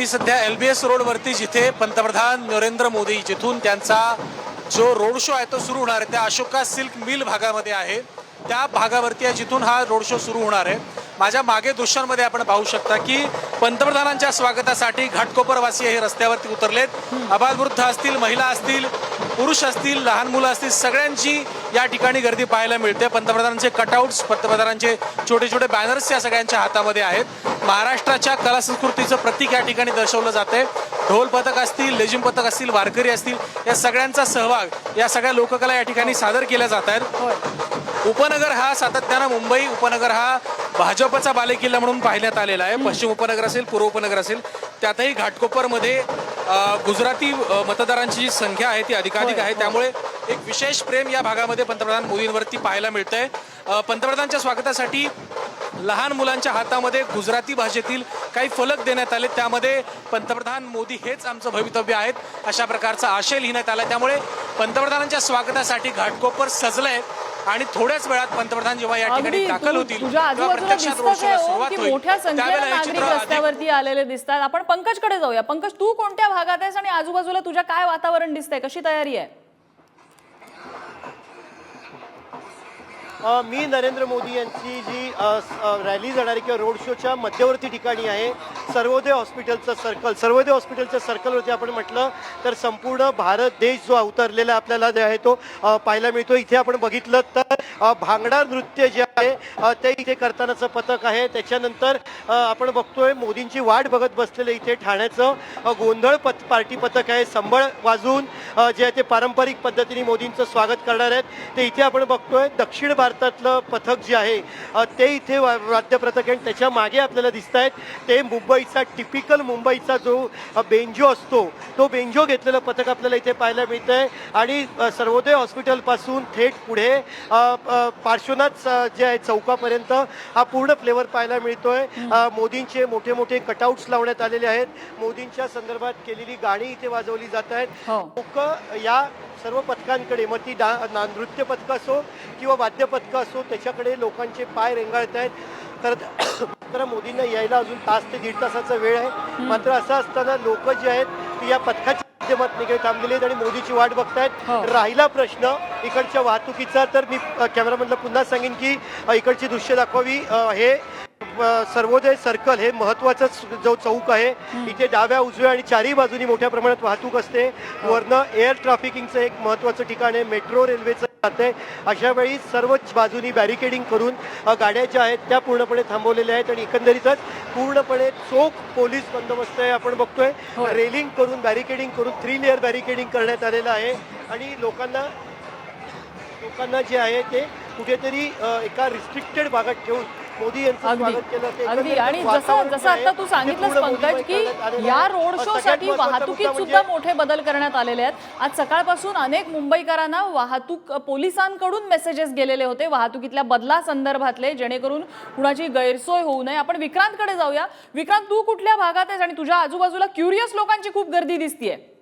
मी सध्या एल बी एस रोडवरती जिथे पंतप्रधान नरेंद्र मोदी जिथून त्यांचा जो रोड शो आहे तो सुरू होणार आहे त्या अशोका सिल्क मिल भागामध्ये आहे. त्या भागावरती आहे जिथून हा रोड शो सुरू होणार आहे. माझ्या मागे दृश्यांमध्ये आपण पाहू शकता की पंतप्रधानांच्या स्वागतासाठी घाटकोपरवासी हे रस्त्यावरती उतरलेत. अबालवृद्ध असतील महिला असतील पुरुष असतील लहान मुलं असतील सगळ्यांची या ठिकाणी गर्दी पाहायला मिळते. पंतप्रधानांचे कटआउट्स पंतप्रधानांचे छोटे छोटे बॅनर्स या सगळ्यांच्या हातामध्ये आहेत. महाराष्ट्राच्या कला संस्कृतीचं प्रतीक या ठिकाणी दर्शवलं जाते ढोल पथक असतील लेझिम पथक असतील वारकरी असतील या सगळ्यांचा सहभाग या सगळ्या लोककला या ठिकाणी सादर केल्या जात आहेत उपनगर हा सातत्यानं मुंबई उपनगर हा भाजपचा बालेकिल्ला म्हणून पाहण्यात आलेला आहे. पश्चिम उपनगर असेल पूर्व उपनगर असेल त्यातही घाटकोपरमध्ये गुजराती मतदारांची जी संख्या आहे ती अधिकाधिक आहे. त्यामुळे एक विशेष प्रेम या भागामध्ये पंतप्रधान मोदींवरती पाहायला मिळतंय. पंतप्रधानांच्या स्वागतासाठी लहान मुलांच्या हातामध्ये गुजराती भाषेतील काही फलक देण्यात आले. त्यामध्ये पंतप्रधान मोदी हेच आमचं भवितव्य आहेत अशा प्रकारचा आशय लिहिण्यात आला. त्यामुळे पंतप्रधानांच्या स्वागतासाठी घाटकोपर सजलंय. आणि थोड्याच वेळात पंतप्रधान जेव्हा या ठिकाणी दाखल होतील. मोठ्या संख्येने हे नागरिक रस्त्यावरती आलेले दिसतात. आपण पंकजकडे जाऊया. पंकज तू कोणत्या भागात आहेस आणि आजूबाजूला तुझ्या काय वातावरण दिसतंय? कशी तयारी आहे? अ, मी नरेंद्र मोदी यांची जी रॅली जाणारी किंवा रोड शोच्या मध्यवर्ती ठिकाणी आहे. सर्वोदय हॉस्पिटलचं सर्कल सर्वोदय हॉस्पिटलच्या सर्कलवरती आपण म्हटलं तर संपूर्ण भारत देश जो अवतरलेला आपल्याला जे आहे तो पाहायला मिळतो इथे आपण बघितलं तर भांगडा नृत्य जे आहे ते इथे करतानाचं पथक आहे. त्याच्यानंतर आपण बघतोय मोदींची वाट बघत बसलेलं इथे ठाण्याचं गोंधळ पथ पार्टी पथक आहे. संबळ वाजून जे आहे ते पारंपरिक पद्धतीने मोदींचं स्वागत करणार आहेत. ते इथे आपण बघतोय दक्षिण भारतातलं पथक जे आहे ते इथे वा- वाद्य पथक आहे. आणि त्याच्यामागे आपल्याला दिसत आहेत ते मुंबई मुंबईचा टिपिकल मुंबईचा जो बेंजो असतो तो बेंजो घेतलेलं पथक आपल्याला इथे पाहायला मिळतं आहे आणि सर्वोदय हॉस्पिटलपासून थेट पुढे पार्श्वनाथ जे आहे चौकापर्यंत हा पूर्ण फ्लेवर पाहायला मिळतोय. अ, मोदींचे मोठे मोठे कटआउट्स लावण्यात आलेले आहेत. मोदींच्या संदर्भात केलेली गाणी इथे वाजवली जात आहेत. हो. लोक या सर्व पथकांकडे मग ती डा ना- नृत्य पथकं असो किंवा वाद्य पथकं असो त्याच्याकडे लोकांचे पाय रेंगाळत आहेत. तर तर मोदींना यायला अजून तास ते दीड तासाचा वेळ आहे. मात्र असं असताना लोक जे आहेत ती या पथकाच्या माध्यमात इकडे थांबलेली आहेत आणि मोदीची वाट बघतायत. हो. राहिला प्रश्न इकडच्या वाहतुकीचा तर मी अ, कॅमेरामॅनला पुन्हा सांगेन की इकडची दृश्य दाखवावी हे सर्वोदय सर्कल हे महत्त्वाचा जो चौक आहे इथे डाव्या उजव्या आणि चारही बाजूनी मोठ्या प्रमाणात वाहतूक असते. वरनं एअर ट्रॅफिकिंगचं एक महत्वाचं ठिकाण आहे. मेट्रो रेल्वेचं जाते. अशा वेळी सर्वच बाजूनी बॅरिकेडिंग करून गाड्या ज्या आहेत त्या पूर्णपणे थांबवलेल्या आहेत आणि एकंदरीतच पूर्णपणे चोख पोलीस बंदोबस्त आहे आपण बघतोय. रेलिंग करून बॅरिकेडिंग करून थ्री लेअर बॅरिकेडिंग करण्यात आलेलं आहे. आणि लोकांना लोकांना जे आहे ते कुठेतरी एका रिस्ट्रिक्टेड भागात ठेवून मोदी अगदी. आणि जसं जसं आता तू सांगितलंस पंकज की या. रोड शो साठी वाहतुकीत मुद्दा सुद्धा म्हणजे- मोठे बदल करण्यात आलेले आहेत. आज सकाळपासून अनेक मुंबईकरांना वाहतूक पोलिसांकडून मेसेजेस गेलेले होते वाहतुकीतल्या बदला संदर्भातले जेणेकरून कुणाची गैरसोय होऊ नये. आपण विक्रांतकडे जाऊया. विक्रांत तू कुठल्या भागात आहेस? आणि तुझ्या आजूबाजूला क्युरियस लोकांची खूप गर्दी दिसतीये.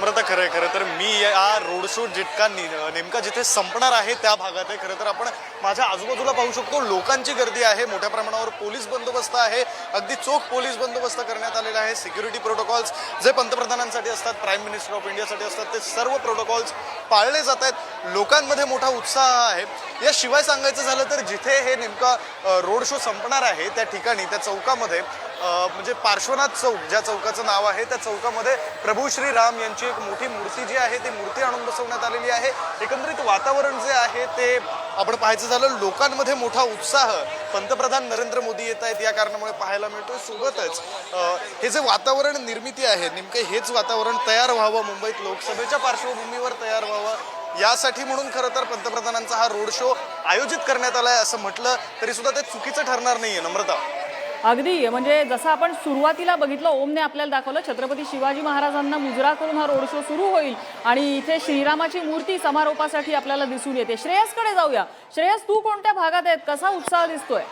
नम्रता खरं आहे खरं तर मी या रोड शो जितका नेमका जिथे संपणार आहे त्या भागात आहे खरं तर आपण माझ्या आजूबाजूला पाहू शकतो. लोकांची गर्दी आहे मोठ्या प्रमाणावर पोलीस बंदोबस्त आहे. अगदी चोख पोलीस बंदोबस्त करण्यात आलेला आहे. सिक्युरिटी प्रोटोकॉल्स जे पंतप्रधानांसाठी असतात प्राईम मिनिस्टर ऑफ इंडियासाठी असतात ते सर्व प्रोटोकॉल्स पाळले जात आहेत. लोकांमध्ये मोठा उत्साह आहे. याशिवाय सांगायचं झालं तर जिथे हे नेमका रोड शो संपणार आहे त्या ठिकाणी त्या चौकामध्ये म्हणजे पार्श्वनाथ चौक ज्या चौकाचं नाव आहे त्या चौकामध्ये प्रभू श्री राम यांची एक मोठी मूर्ती जी आहे ती मूर्ती आणून बसवण्यात आलेली आहे. एकंदरीत वातावरण जे आहे ते आपण पाहायचं झालं लोकांमध्ये मोठा उत्साह पंतप्रधान नरेंद्र मोदी येत आहेत या कारणामुळे पाहायला मिळतो सोबतच हे जे वातावरण निर्मिती आहे नेमकं हेच वातावरण तयार व्हावं मुंबईत लोकसभेच्या पार्श्वभूमीवर तयार व्हावं यासाठी म्हणून खरं तर पंतप्रधानांचा हा रोड शो आयोजित करण्यात आला आहे असं म्हटलं तरी सुद्धा ते चुकीचं ठरणार नाहीये. नम्रता. अगदी म्हणजे जसं आपण सुरुवातीला बघितलं ओमने आपल्याला दाखवलं छत्रपती शिवाजी महाराजांना मुजरा करून हा रोड शो सुरू होईल आणि इथे श्रीरामाची मूर्ती समारोपासाठी आपल्याला दिसून येते. श्रेयसकडे जाऊया. श्रेयस तू कोणत्या भागात आहेत? कसा उत्साह दिसतोय?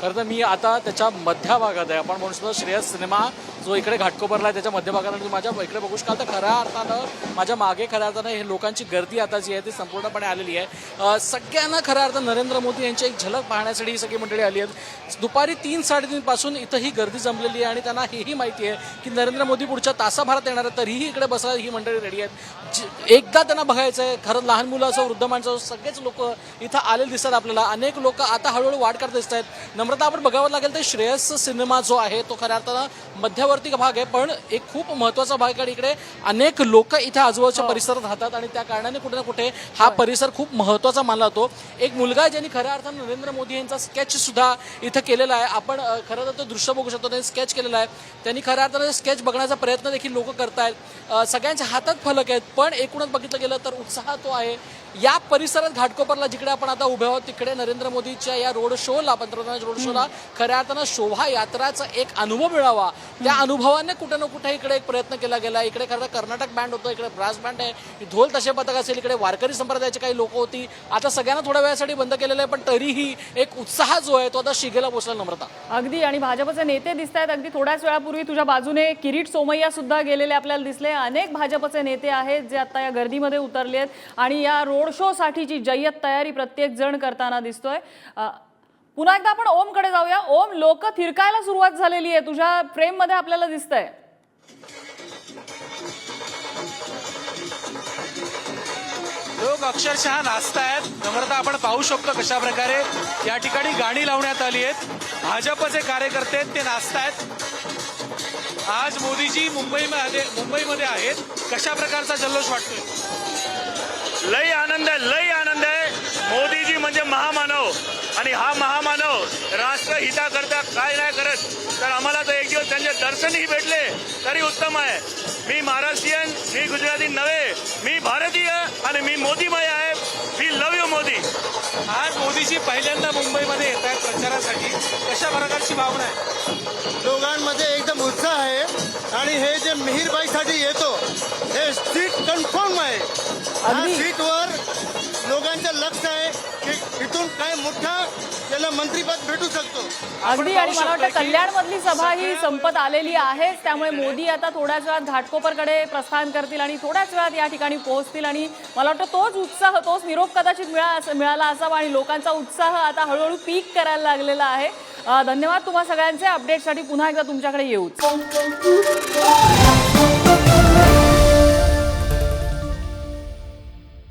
खरं तर मी आता त्याच्या मध्या भागात आहे. आपण म्हणू शकतो श्रेयस सिनेमा जो इकडे घाटकोपरला आहे त्याच्या मध्यभागात आणि माझ्या इकडे बघू शकाल तर खऱ्या अर्थानं माझ्या मागे खऱ्या अर्थानं हे लोकांची गर्दी आता जी आहे ती संपूर्णपणे आलेली आहे. सगळ्यांना खऱ्या अर्थानं नरेंद्र मोदी यांची एक झलक पाहण्यासाठी ही सगळी मंडळी आली आहेत. दुपारी तीन साडेतीनपासून इथं ही गर्दी जमलेली आहे आणि त्यांना हेही माहिती आहे की नरेंद्र मोदी पुढच्या तासाभरात येणार आहे तरीही इकडे बसायला ही मंडळी रेडी आहेत. एकदा त्यांना बघायचं आहे खरं लहान मुलं असो वृद्ध माणसं असो सगळेच लोक इथं आलेले दिसतात आपल्याला. अनेक लोक आता हळूहळू वाढ करत दिसत आहेत. नम्रता आपण बघावं लागेल तर श्रेयस सिनेमा जो आहे तो खऱ्या अर्थानं मध्यवर्ती भाग आहे पण एक खूप महत्त्वाचा भाग आहे. कारण इकडे अनेक लोक इथे आजूबाजूच्या परिसरात राहतात आणि त्या कारणाने कुठे ना कुठे हा परिसर खूप महत्त्वाचा मानला जातो. एक मुलगा आहे ज्यांनी खऱ्या अर्थानं नरेंद्र मोदी यांचा स्केच सुद्धा इथं केलेला आहे. आपण खरं तर तो दृश्य बघू शकतो. त्यांनी स्केच केलेला आहे. त्यांनी खऱ्या अर्थानं स्केच बघण्याचा प्रयत्न देखील लोक करतायत. सगळ्यांच्या हातात फलक आहेत. पण एकूणच बघितलं गेलं तर उत्साह तो आहे. या परिसरात घाटकोपरला जिकडे आपण आता उभे आहोत तिकडे नरेंद्र मोदीच्या या रोड शोला पंतप्रधानाच्या रोड शोला खऱ्या अर्थानं शोभायात्राचा एक अनुभव मिळावा. त्या अनुभवाने कुठे ना कुठे इकडे एक प्रयत्न केला गेला. इकडे खरं तर कर्नाटक बँड होतो इकडे ब्रास बँड आहे ढोल तसे पथक असेल इकडे वारकरी संप्रदायाची काही लोक होती. आता सगळ्यांना थोड्या वेळासाठी बंद केलेलं आहे पण तरीही एक उत्साह जो आहे तो आता शिगेला पोचला नम्रता. अगदी आणि भाजपचे नेते दिसत आहेत. अगदी थोड्याच वेळापूर्वी तुझ्या बाजूने किरीट सोमय्या सुद्धा गेलेले आपल्याला दिसले. अनेक भाजपचे नेते आहेत जे आता या गर्दीमध्ये उतरले आहेत आणि या रोड शो साठीची जय्यत तयारी प्रत्येक जण करताना दिसतोय. पुन्हा एकदा आपण ओमकडे जाऊया. ओम लोक थिरकायला सुरुवात झालेली आहे. तुझ्या फ्रेममध्ये आपल्याला दिसतंय. लोक अक्षरशः नाचतायत नम्रता आपण पाहू शकतो कशा प्रकारे या ठिकाणी गाणी लावण्यात आली आहेत. भाजपचे कार्यकर्ते आहेत, ते नाचतायत आज मोदीजी मुंबईमध्ये मुंबईमध्ये आहेत. कशा प्रकारचा जल्लोष वाटतोय? लई आनंद आहे लई आनंद आहे. मोदीजी म्हणजे महामानव. आणि हा महामानव राष्ट्रहिताकरता काय नाही करत. तर आम्हाला तर एक दिवस त्यांचे दर्शनही भेटले तरी उत्तम आहे. मी महाराष्ट्रीयन मी गुजराती नव्हे मी भारतीय आणि मी मोदीमय आहे. मी लव यू मोदी. आज मोदीजी पहिल्यांदा मुंबईमध्ये येत आहेत प्रचारासाठी. कशा प्रकारची भावना आहे? दोघांमध्ये एकदम उत्साह आहे. आणि हे जे मिहीरबाईसाठी येतो हे सीट कन्फर्म आहे. सीटवर लोकांचं लक्ष आहे की इथून काय मोठा त्याला मंत्रीपद भेटू शकतो. अगदी आणि मला वाटतं कल्याण मधली सभा ही संपत आलेली आहेच त्यामुळे मोदी आता थोड्याच वेळात घाटकोपरकडे प्रस्थान करतील आणि थोड्याच वेळात या ठिकाणी पोहोचतील. आणि मला वाटतं तोच उत्साह तोच निरोप कदाचित मिळा मिळाला असावा आणि लोकांचा उत्साह आता हळूहळू पीक करायला लागलेला आहे. धन्यवाद तुम्हा सगळ्यांचे. अपडेटसाठी पुन्हा एकदा तुमच्याकडे येऊच.